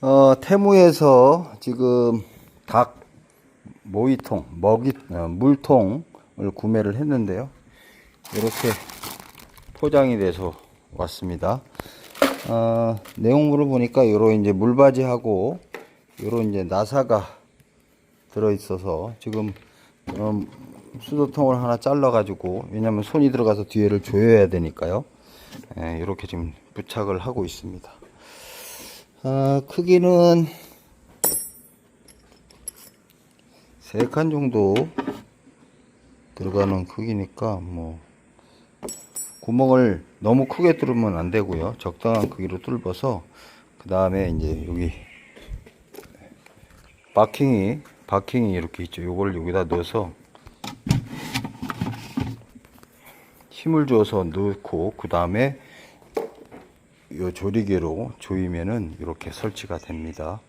어, 테무에서 지금 닭 모이통, 먹이, 어, 물통을 구매를 했는데요. 이렇게 포장이 돼서 왔습니다. 어, 내용물을 보니까 요런 이제 물바지하고 요런 이제 나사가 들어 있어서 지금 음, 수도통을 하나 잘라 가지고 왜냐면 손이 들어가서 뒤에를 조여야 되니까요. 예, 이렇게 지금 부착을 하고 있습니다. 아, 크기는 세칸 정도 들어가는 크기니까 뭐 구멍을 너무 크게 뚫으면 안 되고요. 적당한 크기로 뚫어서 그 다음에 이제 여기 바킹이 바킹이 이렇게 있죠. 요걸 여기다 넣어서 힘을 줘서 넣고 그 다음에 요 조리개로 조이면은 이렇게 설치가 됩니다.